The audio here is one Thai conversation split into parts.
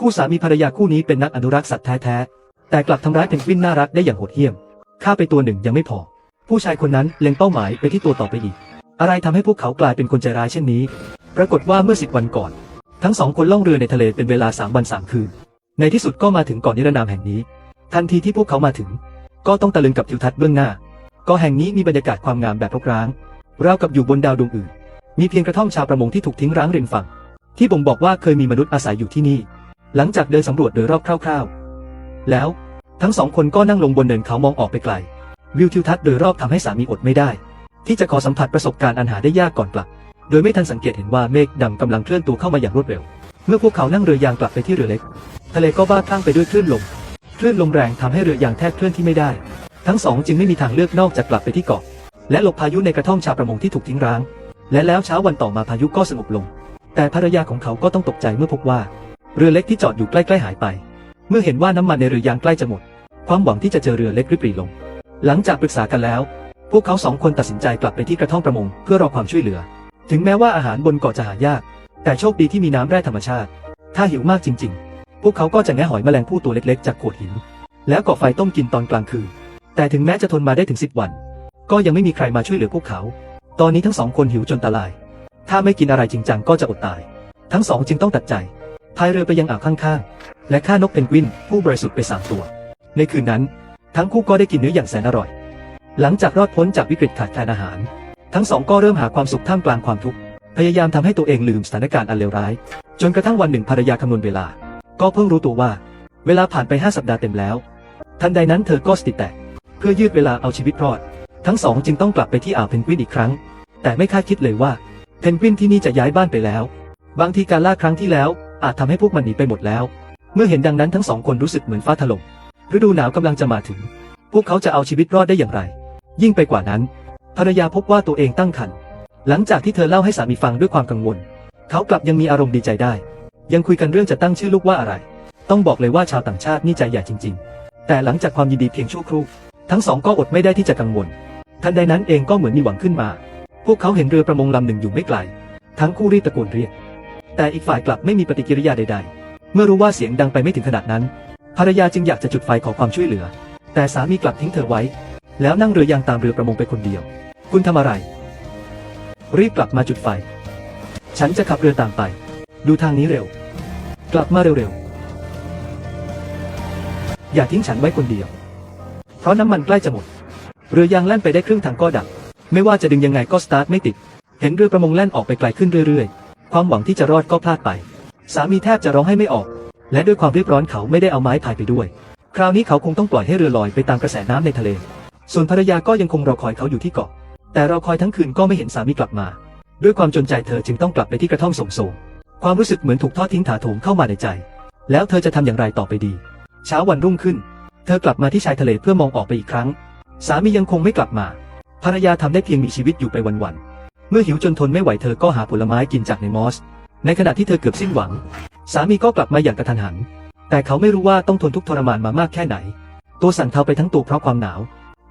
คู่สามีภรรยาคู่นี้เป็นนักอนุรักษ์สัตว์แท้ๆ แต่กลับทำร้ายเพนกวินน่ารักได้อย่างโหดเหี้ยม ฆ่าไปตัวหนึ่งยังไม่พอ ผู้ชายคนนั้นเล็งเป้าหมายไปที่ตัวต่อไปอีก อะไรทำให้พวกเขากลายเป็นคนใจร้ายเช่นนี้ ปรากฏว่าเมื่อสิบวันก่อน ทั้งสองคนล่องเรือในทะเลเป็นเวลาสามวันสามคืน ในที่สุดก็มาถึงเกาะนิรนามแห่งนี้ ทันทีที่พวกเขามาถึง ก็ต้องตะลึงกับทิวทัศน์เบื้องหน้า เกาะแห่งนี้มีบรรยากาศความงามแบบรกร้าง ราวกับอยู่บนดาวดวงอื่น มีเพียงกระท่อมชาวประมงที่ถูกทิ้งร้างริมฝั่ง ที่บ่งบอกว่าเคยมีมนุษย์อาศัยอยู่ที่นี่ หลังจากเดินสำรวจโดยรอบคร่าวๆ แล้วทั้งสองคนก็นั่งลงบนเนินเขามองออกไปไกล วิวทิวทัศน์โดยรอบทำให้สามีอดไม่ได้ ที่จะขอสัมผัสประสบการณ์อันหาได้ยากก่อนกลับ โดยไม่ทันสังเกตเห็นว่าเมฆดำกำลังเคลื่อนตัวเข้ามาอย่างรวดเร็ว เมื่อพวกเขานั่งเรือยางกลับไปที่เรือเล็ก ทะเลก็บ้าคลั่งไปด้วยคลื่นลม คลื่นลมแรงทำให้เรือยางแทบเคลื่อนที่ไม่ได้ ทั้งสองจึงไม่มีทางเลือกนอกจากกลับไปที่เกาะ และหลบพายุในกระท่อมชาวประมงที่ถูกทิ้งร้าง และแล้วเช้าวันต่อมาพายุก็สงบลง แต่ภรรยาของเขาก็ต้องตกใจเมื่อพบว่า เรือเล็กที่จอดอยู่ใกล้ๆหายไป เมื่อเห็นว่าน้ำมันในเรือยางใกล้จะหมด ความหวังที่จะเจอเรือเล็กริบหรี่ลง หลังจากปรึกษากันแล้ว พวกเขาสองคนตัดสินใจกลับไปที่กระท่อมประมงเพื่อรอความช่วยเหลือ ถึงแม้ว่าอาหารบนเกาะจะหายาก แต่โชคดีที่มีน้ำแร่ธรรมชาติ ถ้าหิวมากจริง ๆ พวกเขาก็จะแงะหอยแมลงภู่ตัวเล็กๆ จากโขดหิน แล้วก่อไฟต้มกินตอนกลางคืน แต่ถึงแม้จะทนมาได้ถึงสิบวัน ก็ยังไม่มีใครมาช่วยเหลือพวกเขา ตอนนี้ทั้งสองคนหิวจนตาลาย ถ้าไม่กินอะไรจริงจังก็จะอดตาย ทั้งสองจึงต้องตัดใจ พายเรือไปยังอ่าวข้างๆ และฆ่านกเพนกวินผู้บริสุทธิ์ไปสามตัว ในคืนนั้น ทั้งคู่ก็ได้กินเนื้ออย่างแสนอร่อย หลังจากรอดพ้นจากวิกฤตขาดแคลนอาหาร ทั้งสองก็เริ่มหาความสุขท่ามกลางความทุกข์ พยายามทำให้ตัวเองลืมสถานการณ์อันเลวร้าย จนกระทั่งวันหนึ่งภรรยาคำนวณเวลา ก็เพิ่งรู้ตัวว่า เวลาผ่านไปห้าสัปดาห์เต็มแล้ว ทันใดนั้นเธอก็สติแตก เพื่อยืดเวลาเอาชีวิตรอด ทั้งสองจึงต้องกลับไปที่อ่าวเพนกวินอีกครั้ง แต่ไม่คาดคิดเลยว่าเพนกวินที่นี่จะย้ายบ้านไปแล้ว บางทีการล่าครั้งที่แล้ว อาจทำให้พวกมันหนีไปหมดแล้ว เมื่อเห็นดังนั้นทั้งสองคนรู้สึกเหมือนฟ้าถล่มฤดูหนาวกำลังจะมาถึง พวกเขาจะเอาชีวิตรอดได้อย่างไร ยิ่งไปกว่านั้น ภรรยาพบว่าตัวเองตั้งครรภ์หลังจากที่เธอเล่าให้สามีฟังด้วยความกังวล เขากลับยังมีอารมณ์ดีใจได้ ยังคุยกันเรื่องจะตั้งชื่อลูกว่าอะไร ต้องบอกเลยว่าชาวต่างชาตินี่ใจใหญ่จริง ๆ แต่หลังจากความยินดีเพียงชั่วครู่ ทั้งสองก็อดไม่ได้ที่จะกังวล ทันใดนั้นเองก็เหมือนมีหวังขึ้นมา พวกเขาเห็นเรือประมงลำหนึ่งอยู่ไม่ไกล ทั้งคู่รีบตะโกนเรียก แต่อีกฝ่ายกลับไม่มีปฏิกิริยาใด ๆ เมื่อรู้ว่าเสียงดังไปไม่ถึงขนาดนั้น ภรรยาจึงอยากจะจุดไฟขอความช่วยเหลือ แต่สามีกลับทิ้งเธอไว้ แล้วนั่งเรือยางตามเรือประมงไปคนเดียว คุณทำอะไร รีบกลับมาจุดไฟ ฉันจะขับเรือตามไป ดูทางนี้เร็ว กลับมาเร็วๆ อย่าทิ้งฉันไว้คนเดียว เพราะน้ำมันใกล้จะหมด เรือยางแล่นไปได้ครึ่งทางก็ดับ ไม่ว่าจะดึงยังไงก็สตาร์ทไม่ติด เห็นเรือประมงแล่นออกไปไกลขึ้นเรื่อยๆ ความหวังที่จะรอดก็พลาดไป สามีแทบจะร้องให้ไม่ออก และด้วยความรีบร้อนเขาไม่ได้เอาไม้พายไปด้วย คราวนี้เขาคงต้องปล่อยให้เรือลอยไปตามกระแสน้ำในทะเล ส่วนภรรยาก็ยังคงรอคอยเขาอยู่ที่เกาะ แต่รอคอยทั้งคืนก็ไม่เห็นสามีกลับมา ด้วยความจนใจเธอจึงต้องกลับไปที่กระท่อมโสมความรู้สึกเหมือนถูกทอดทิ้งถาโถมเข้ามาในใจ แล้วเธอจะทำอย่างไรต่อไปดี เช้าวันรุ่งขึ้น เธอกลับมาที่ชายทะเลเพื่อมองออกไปอีกครั้ง สามียังคงไม่กลับมา ภรรยาทำได้เพียงมีชีวิตอยู่ไปวันๆ เมื่อหิวจนทนไม่ไหวเธอก็หาผลไม้กินจากในมอส ในขณะที่เธอเกือบสิ้นหวัง สามีก็กลับมาอย่างกระทันหัน แต่เขาไม่รู้ว่าต้องทนทุกทรมานมามากแค่ไหน ตัวสั่นเทาไปทั้งตัวเพราะความหนาว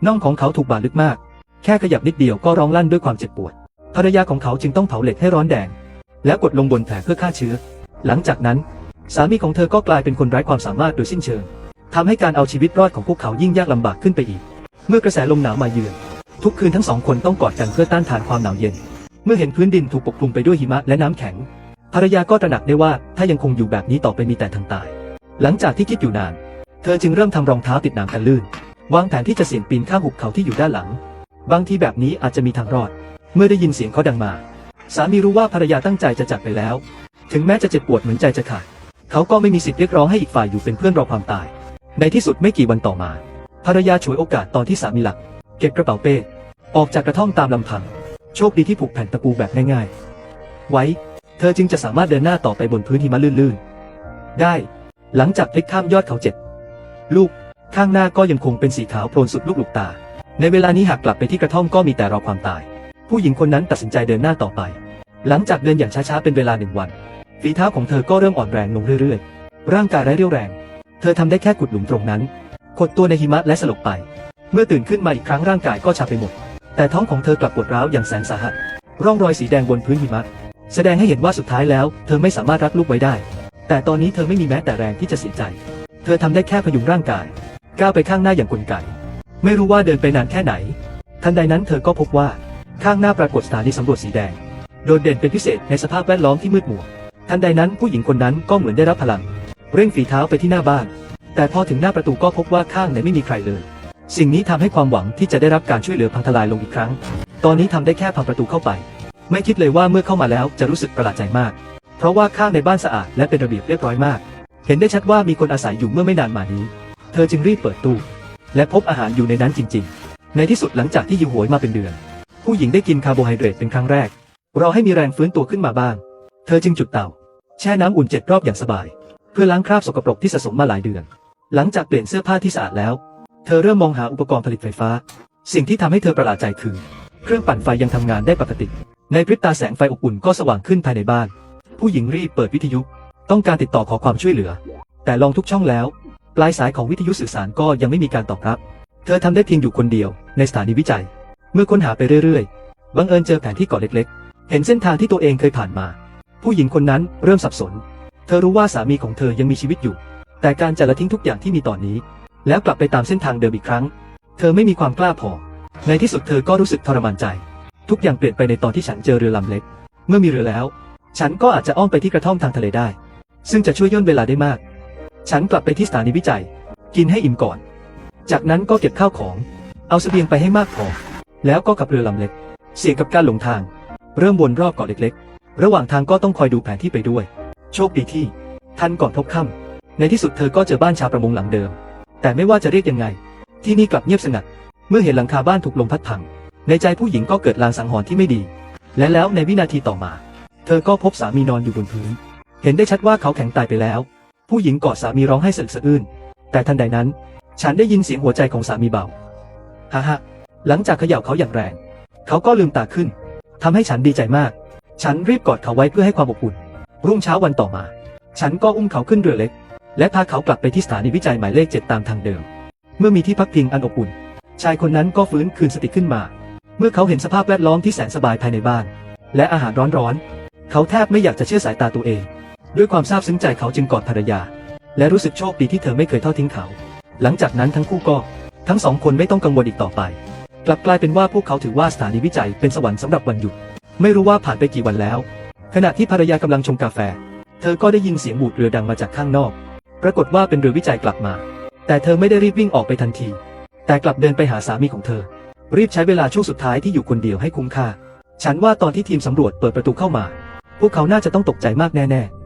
น่องของเขาถูกบาดลึกมาก แค่ขยับนิดเดียวก็ร้องลั่นด้วยความเจ็บปวด ภรรยาของเขาจึงต้องเผาเหล็กให้ร้อนแดง แล้วกดลงบนแผลเพื่อฆ่าเชื้อ หลังจากนั้น สามีของเธอก็กลายเป็นคนไร้ความสามารถโดยสิ้นเชิงทำให้การเอาชีวิตรอดของพวกเขายิ่งยากลำบากขึ้นไปอีก เมื่อกระแสลมหนาวมาเยือน ทุกคืนทั้งสองคนต้องกอดกันเพื่อต้านทานความหนาวเย็น เมื่อเห็นพื้นดินถูกปกคลุมไปด้วยหิมะและน้ำแข็ง ภรรยาก็ตระหนักได้ว่าถ้ายังคงอยู่แบบนี้ต่อไปมีแต่ทางตาย หลังจากที่คิดอยู่นาน เธอจึงเริ่มทำรองเท้าติดหนามกันลื่น วางแผนที่จะเสี่ยงปีนข้ามหุบเขาที่อยู่ด้านหลัง บางทีแบบนี้อาจจะมีทางรอด เมื่อได้ยินเสียงเขาดังมา สามีรู้ว่าภรรยาตั้งใจจะจากไปแล้ว ถึงแม้จะเจ็บปวดเหมือนใจจะขาดเขาก็ไม่มีสิทธิ์เรียกร้องให้อีกฝ่ายอยู่เป็นเพื่อนรอความตาย ในที่สุดไม่กี่วันต่อมา ภรรยาฉวยโอกาสตอนที่สามีหลับ เก็บกระเป๋าเป้ ออกจากกระท่อมตามลำพัง โชคดีที่ผูกแผ่นตะปูแบบง่ายๆ ไว้ เธอจึงจะสามารถเดินหน้าต่อไปบนพื้นหิมะลื่นๆ ได้ หลังจากพลิกข้ามยอดเขาเจ็ด ลูก ข้างหน้าก็ยังคงเป็นสีขาวโพลนสุดลูกหลูกตา ในเวลานี้หากกลับไปที่กระท่อมก็มีแต่รอความตาย ผู้หญิงคนนั้นตัดสินใจเดินหน้าต่อไป หลังจากเดินอย่างช้าๆ เป็นเวลาหนึ่งวัน ฝีเท้าของเธอก็เริ่มอ่อนแรงลงเรื่อยๆ ร่างกายไร้เรี่ยวแรง เธอทำได้แค่ขุดหลุมตรงนั้น ขดตัวในหิมะและสลบไป เมื่อตื่นขึ้นมาอีกครั้งร่างกายก็ชาไปหมด แต่ท้องของเธอกลับปวดร้าวอย่างแสนสาหัส ร่องรอยสีแดงบนพื้นหิมะ แสดงให้เห็นว่าสุดท้ายแล้ว เธอไม่สามารถรักลูกไว้ได้ แต่ตอนนี้เธอไม่มีแม้แต่แรงที่จะเสียใจ เธอทำได้แค่พยุงร่างกาย ก้าวไปข้างหน้าอย่างกลไก ไม่รู้ว่าเดินไปนานแค่ไหน ทันใดนั้นเธอก็พบว่าข้างหน้าปรากฏสถานีสำรวจสีแดง โดดเด่นเป็นพิเศษในสภาพแวดล้อมที่มืดมัว ทันใดนั้นผู้หญิงคนนั้นก็เหมือนได้รับพลัง เร่งฝีเท้าไปที่หน้าบ้าน แต่พอถึงหน้าประตูก็พบว่าข้างในไม่มีใครเลย สิ่งนี้ทำให้ความหวังที่จะได้รับการช่วยเหลือพังทลายลงอีกครั้ง ตอนนี้ทำได้แค่พังประตูเข้าไป ไม่คิดเลยว่าเมื่อเข้ามาแล้วจะรู้สึกประหลาดใจมาก เพราะว่าข้างในบ้านสะอาดและเป็นระเบียบเรียบร้อยมาก เห็นได้ชัดว่ามีคนอาศัยอยู่เมื่อไม่นานมานี้ เธอจึงรีบเปิดตู้ และพบอาหารอยู่ในนั้นจริง ๆ ในที่สุดหลังจากที่หิวโหยมาเป็นเดือน ผู้หญิงได้กินคาร์โบไฮเดรตเป็นครั้งแรกรอให้มีแรงฟื้นตัวขึ้นมาบ้าง เธอจึงจุดเตาแช่น้ำอุ่นเจ็ดรอบอย่างสบาย เพื่อล้างคราบสกปรกที่สะสมมาหลายเดือน หลังจากเปลี่ยนเสื้อผ้าที่สะอาดแล้ว เธอเริ่มมองหาอุปกรณ์ผลิตไฟฟ้า สิ่งที่ทำให้เธอประหลาดใจคือ เครื่องปั่นไฟยังทำงานได้ปกติ ในพริบตาแสงไฟอบอุ่นก็สว่างขึ้นภายในบ้าน ผู้หญิงรีบเปิดวิทยุ ต้องการติดต่อขอความช่วยเหลือ แต่ลองทุกช่องแล้ว ปลายสายของวิทยุสื่อสารก็ยังไม่มีการตอบรับ เธอทำได้เพียงอยู่คนเดียว ในสถานีวิจัย เมื่อค้นหาไปเรื่อยๆ บังเอิญเจอแผนที่เกาะเล็ก ๆ เห็นเส้นทางที่ตัวเองเคยผ่านมา ผู้หญิงคนนั้นเริ่มสับสน เธอรู้ว่าสามีของเธอยังมีชีวิตอยู่ แต่การจะละทิ้งทุกอย่างที่มีตอนนี้ แล้วกลับไปตามเส้นทางเดิมอีกครั้ง เธอไม่มีความกล้าพอ ในที่สุดเธอก็รู้สึกทรมานใจ ทุกอย่างเปลี่ยนไปในตอนที่ฉันเจอเรือลำเล็ก เมื่อมีเรือแล้ว ฉันก็อาจจะอ้อมไปที่กระท่อมทางทะเลได้ ซึ่งจะช่วยย่นเวลาได้มาก ฉันกลับไปที่สถานีวิจัย กินให้อิ่มก่อน จากนั้นก็เก็บข้าวของ เอาเสบียงไปให้มากพอ แล้วก็ขับเรือลำเล็ก เสี่ยงกับการหลงทาง เริ่มวนรอบเกาะเล็ก ๆ ระหว่างทางก็ต้องคอยดูแผนที่ไปด้วย โชคดีที่ ทันก่อนพบค่ำในที่สุดเธอก็เจอบ้านชาวประมงหลังเดิม แต่ไม่ว่าจะเรียกยังไง ที่นี่กลับเงียบสงัด เมื่อเห็นหลังคาบ้านถูกลมพัดพัง ในใจผู้หญิงก็เกิดลางสังหรณ์ที่ไม่ดี และแล้วในวินาทีต่อมา เธอก็พบสามีนอนอยู่บนพื้น เห็นได้ชัดว่าเขาแข็งตายไปแล้ว ผู้หญิงกอดสามีร้องไห้สะอึกสะอื้น แต่ทันใดนั้น ฉันได้ยินเสียงหัวใจของสามีเบาฮ่าฮ่าหลังจากเขย่าเขาอย่างแรง เขาก็ลืมตาขึ้นทำให้ฉันดีใจมาก ฉันรีบกอดเขาไว้เพื่อให้ความอบอุ่น รุ่งเช้าวันต่อมา ฉันก็อุ้มเขาขึ้นเรือเล็ก และพาเขากลับไปที่สถานีวิจัยหมายเลขเจ็ดตามทางเดิม เมื่อมีที่พักพิงอันอบอุ่น ชายคนนั้นก็ฟื้นคืนสติขึ้นมา เมื่อเขาเห็นสภาพแวดล้อมที่แสนสบายภายในบ้าน และอาหารร้อนๆ เขาแทบไม่อยากจะเชื่อสายตาตัวเอง ด้วยความซาบซึ้งใจเขาจึงกอดภรรยา และรู้สึกโชคดีที่เธอไม่เคยทอดทิ้งเขา หลังจากนั้นทั้งคู่ก็ ทั้งสองคนไม่ต้องกังวลอีกต่อไป กลับกลายเป็นว่าพวกเขาถือว่าสถานีวิจัยเป็นสวรรค์สำหรับวันหยุด ไม่รู้ว่าผ่านไปกี่วันแล้ว ขณะที่ภรรยากำลังชงกาแฟ เธอก็ได้ยินเสียงบูดเรือดังมาจากข้างนอก ปรากฏว่าเป็นเรือวิจัยกลับมา แต่เธอไม่ได้รีบวิ่งออกไปทันที แต่กลับเดินไปหาสามีของเธอ รีบใช้เวลาช่วงสุดท้ายที่อยู่คนเดียวให้คุ้มค่า ฉันว่าตอนที่ทีมสำรวจเปิดประตูเข้ามา พวกเขาน่าจะต้องตกใจมากแน่ๆ